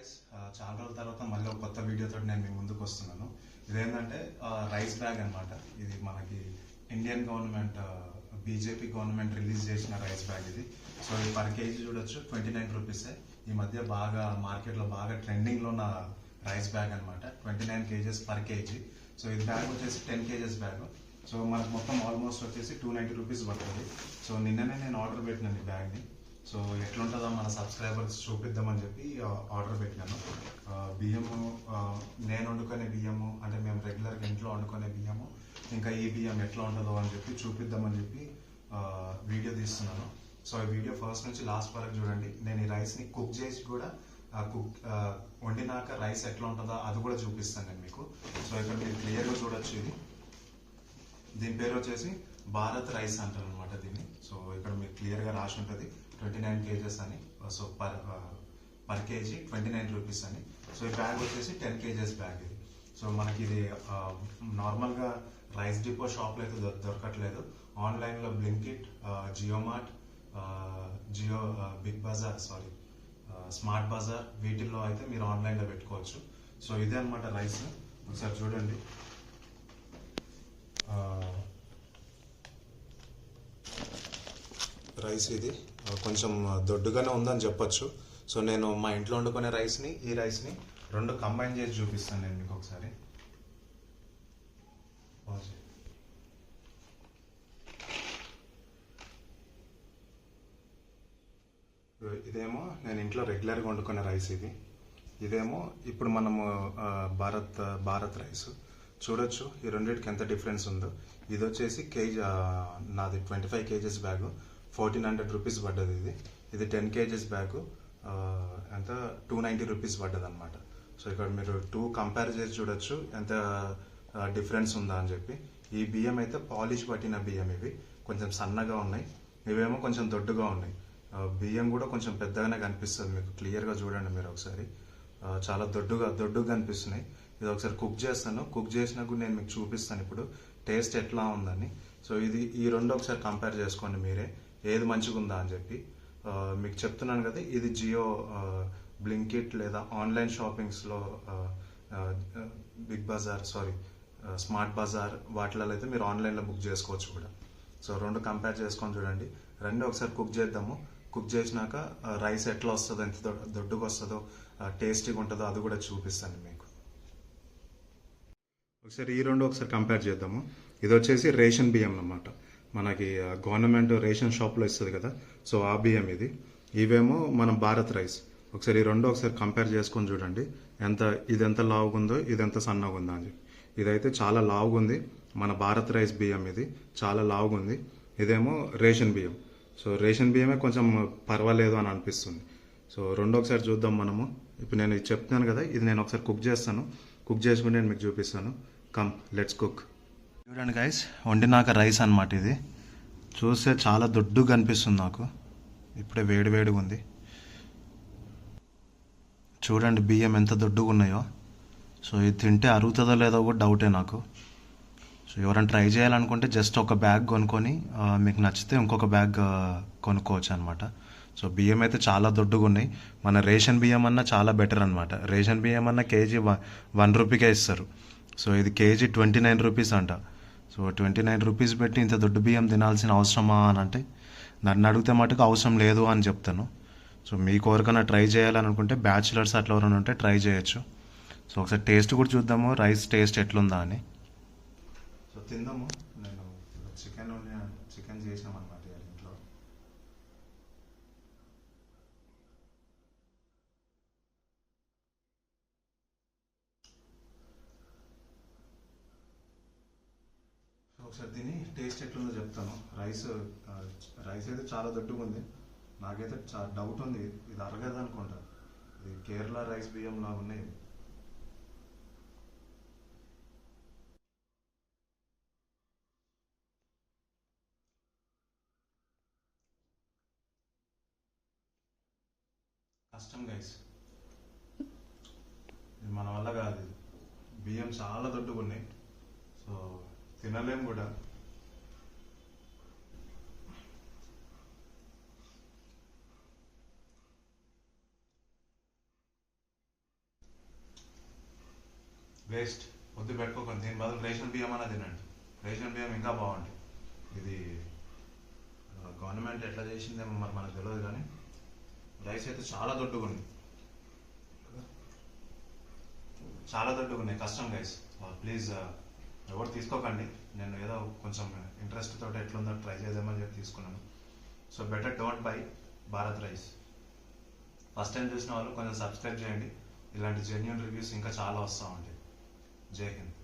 Guys చాలా రోజుల తర్వాత మళ్ళీ ఒక కొత్త వీడియోతో నేను మీ ముందుకు వస్తున్నాను. ఇదేంటంటే రైస్ బ్యాగ్ అన్నమాట. ఇది మనకి Indian government BJP government release చేసిన రైస్ బ్యాగ్ ఇది. సో ఇది పర్ కేజీ చూడొచ్చు. ట్వంటీ నైన్ రూపీసే ఈ మధ్య బాగా మార్కెట్లో బాగా ట్రెండింగ్లో ఉన్న రైస్ బ్యాగ్ అనమాట twenty nine KGs per KG so ఇది బ్యాగ్ వచ్చేసి టెన్ కేజెస్ బ్యాగ్ సో మనకు మొత్తం ఆల్మోస్ట్ వచ్చేసి టూ నైంటీ రూపీస్ పడుతుంది. సో నిన్ననే నేను ఆర్డర్ పెట్టినాను ఈ బ్యాగ్ని సో ఎట్లుంటుందో మన సబ్స్క్రైబర్స్ చూపిద్దామని చెప్పి ఆర్డర్ పెట్టాను బియ్యము నేను వండుకునే బియ్యము అంటే మేము రెగ్యులర్గా ఇంట్లో వండుకునే బియ్యము ఇంకా ఈ బియ్యం ఎట్లా ఉంటుందో అని చెప్పి చూపిద్దామని చెప్పి వీడియో తీస్తున్నాను. సో ఈ వీడియో ఫస్ట్ నుంచి లాస్ట్ వరకు చూడండి. నేను ఈ రైస్ని కుక్ చేసి కూడా కుక్ వండినాక రైస్ ఎట్లా ఉంటుందో అది కూడా చూపిస్తాను నేను మీకు. సో ఇక్కడ మీరు క్లియర్గా చూడొచ్చు ఇది. దీని పేరు వచ్చేసి భారత్ రైస్ అంటారు అనమాట దీన్ని. సో ఇక్కడ మీకు క్లియర్గా రాసి ఉంటుంది. ట్వంటీ నైన్ కేజెస్ అని so per per KG twenty nine rupees అని. సో ఈ బ్యాగ్ వచ్చేసి టెన్ కేజెస్ బ్యాగ్ ఇది. సో మనకి ఇది నార్మల్గా రైస్ డిపో షాప్లో అయితే దొ- దొరకట్లేదు. ఆన్లైన్లో Blinkit Jio mart Jio big Bazaar sorry smart Bazaar వీటిల్లో అయితే మీరు ఆన్లైన్లో పెట్టుకోవచ్చు. సో ఇదే అనమాట రైస్ ఒకసారి చూడండి. Uh, రైస్ ఇది. కొంచెం దొడ్డుగానే ఉందని చెప్పొచ్చు. సో నేను మా ఇంట్లో వండుకునే రైస్ని ఈ రైస్ని రెండు కంబైన్ చేసి చూపిస్తాను నేను మీకు ఒకసారి. ఇదేమో నేను ఇంట్లో రెగ్యులర్గా వండుకునే రైస్ ఇది. ఇదేమో ఇప్పుడు మనము భారత్ భారత్ రైస్ చూడొచ్చు ఈ రెండింటికి ఎంత డిఫరెన్స్ ఉందో. ఇది వచ్చేసి కేజీ నాది twenty five KGs bag. Fourteen hundred rupees పడ్డది ఇది. ఇది టెన్ కేజెస్ బ్యాగ్ ఎంత? టూ నైంటీ రూపీస్ పడ్డది అనమాట సో ఇక్కడ మీరు టూ కంపేర్ చేసి చూడొచ్చు ఎంత డిఫరెన్స్ ఉందా అని చెప్పి. ఈ బియ్యం అయితే పాలిష్ పట్టిన బియ్యం ఇవి. కొంచెం సన్నగా ఉన్నాయి. ఇవేమో కొంచెం దొడ్డుగా ఉన్నాయి. బియ్యం కూడా కొంచెం పెద్దగానే కనిపిస్తుంది. మీకు క్లియర్గా చూడండి మీరు ఒకసారి. చాలా దొడ్డుగా దొడ్డుగా కనిపిస్తున్నాయి ఇది ఒకసారి కుక్ చేస్తాను. కుక్ చేసినా కూడా నేను మీకు చూపిస్తాను ఇప్పుడు. టేస్ట్ ఎట్లా ఉందని. సో ఇది ఈ రెండు ఒకసారి కంపేర్ చేసుకోండి మీరే. ఏది మంచిగుందా అని చెప్పి మీకు చెప్తున్నాను కదా ఇది జియో బ్లింకిట్ లేదా online షాపింగ్స్లో big Bazaar sorry smart Bazaar వాటిలలో అయితే మీరు ఆన్లైన్లో బుక్ చేసుకోవచ్చు కూడా. సో రెండు కంపేర్ చేసుకొని చూడండి. రెండు ఒకసారి కుక్ చేద్దాము. కుక్ చేసినాక రైస్ ఎట్లా వస్తుందో ఎంత దొడ్డుకు వస్తుందో టేస్టీగా ఉంటుందో అది కూడా చూపిస్తాను మీకు. ఒకసారి ఈ రెండు ఒకసారి కంపేర్ చేద్దాము. ఇది వచ్చేసి రేషన్ బియ్యం అన్నమాట. మనకి గవర్నమెంట్ రేషన్ షాప్లో ఇస్తుంది కదా సో ఆ బియ్యం ఇది. ఇవేమో మన భారత్ రైస్. ఒకసారి ఈ రెండు ఒకసారి కంపేర్ చేసుకొని చూడండి. ఎంత ఇది ఎంత లావుగా ఉందో ఇది ఎంత సన్నగా ఉందో అని చెప్పి. ఇదైతే చాలా లావుగా ఉంది మన భారత్ రైస్ బియ్యం ఇది. చాలా లావుగా ఉంది ఇదేమో రేషన్ బియ్యం. సో రేషన్ బియ్యమే కొంచెం పర్వాలేదు అని అనిపిస్తుంది. సో రెండు ఒకసారి చూద్దాం మనము. ఇప్పుడు నేను ఇది చెప్తున్నాను కదా ఇది నేను ఒకసారి కుక్ చేస్తాను. కుక్ చేసుకుని నేను మీకు చూపిస్తాను. కమ్ లెట్స్ కుక్ చూడండి గైస్ వండినాక రైస్ అన్నమాట ఇది. చూస్తే చాలా దొడ్డుగా అనిపిస్తుంది నాకు. ఇప్పుడే వేడి వేడిగా ఉంది. చూడండి బియ్యం ఎంత దొడ్డుగా ఉన్నాయో. సో ఇది తింటే అరుగుతుందో లేదో కూడా డౌటే నాకు. సో ఎవరైనా ట్రై చేయాలనుకుంటే జస్ట్ ఒక బ్యాగ్ కొనుక్కొని మీకు నచ్చితే ఇంకొక బ్యాగ్ కొనుక్కోవచ్చు అనమాట సో బియ్యం అయితే చాలా దొడ్డుగా ఉన్నాయి. మన రేషన్ బియ్యం అన్న చాలా బెటర్ అనమాట రేషన్ బియ్యం అన్న కేజీ వన్ వన్ రూపీకే ఇస్తారు. సో ఇది కేజీ ట్వంటీ నైన్ రూపీస్ అంట. సో ట్వంటీ నైన్ రూపీస్ పెట్టి ఇంత దొడ్డు బియ్యం తినాల్సిన అవసరమా అని అంటే నన్ను అడిగితే మటుకు అవసరం లేదు అని చెప్తాను. సో మీకు ఎవరికైనా ట్రై చేయాలని అనుకుంటే బ్యాచులర్స్ అట్లా ఎవరైనా ఉంటే ట్రై చేయొచ్చు. సో ఒకసారి టేస్ట్ కూడా చూద్దాము రైస్ టేస్ట్ ఎట్లుందా అని. సో తిందాము. నేను చికెన్ చికెన్ చేసినాం అనమాట ఇంట్లో సో ఒకసారి తిని టేస్ట్ ఎట్లుందో చెప్తాను. రైస్ రైస్ అయితే చాలా దొడ్డుగా ఉంది. నాకైతే చాలా డౌట్ ఉంది. ఇది అరగదు అనుకుంటా. ఇది కేరళ రైస్ బియ్యం లాగా ఉన్నాయి కష్టం గైస్ ఇది మన వల్ల కాదు. బియ్యం చాలా దొడ్డుగా ఉన్నాయి సో తినలేం కూడా. వేస్ట్. వద్దు పెట్టుకోకండి. దీని బదులు రేషన్ బియ్యం అన్న తినండి. రేషన్ బియ్యం ఇంకా బాగుంటుంది ఇది గవర్నమెంట్ ఎట్లా చేసిందేమో మరి మనకు తెలియదు కానీ రైస్ అయితే చాలా దొడ్డుకుంది ఉంది. చాలా దొడ్డుకున్నాయి కష్టం గైస్ ప్లీజ్ ఎవరు తీసుకోకండి. నేను ఏదో కొంచెం ఇంట్రెస్ట్ తోటి ఎట్లుందో ట్రై చేద్దామని చెప్పి తీసుకున్నాను. So better don't buy Bharat rice first time చూసిన వాళ్ళు కొంచెం సబ్స్క్రైబ్ చేయండి. ఇలాంటి జెన్యున్ రివ్యూస్ ఇంకా చాలా వస్తూ ఉంటాయి జై హింద్.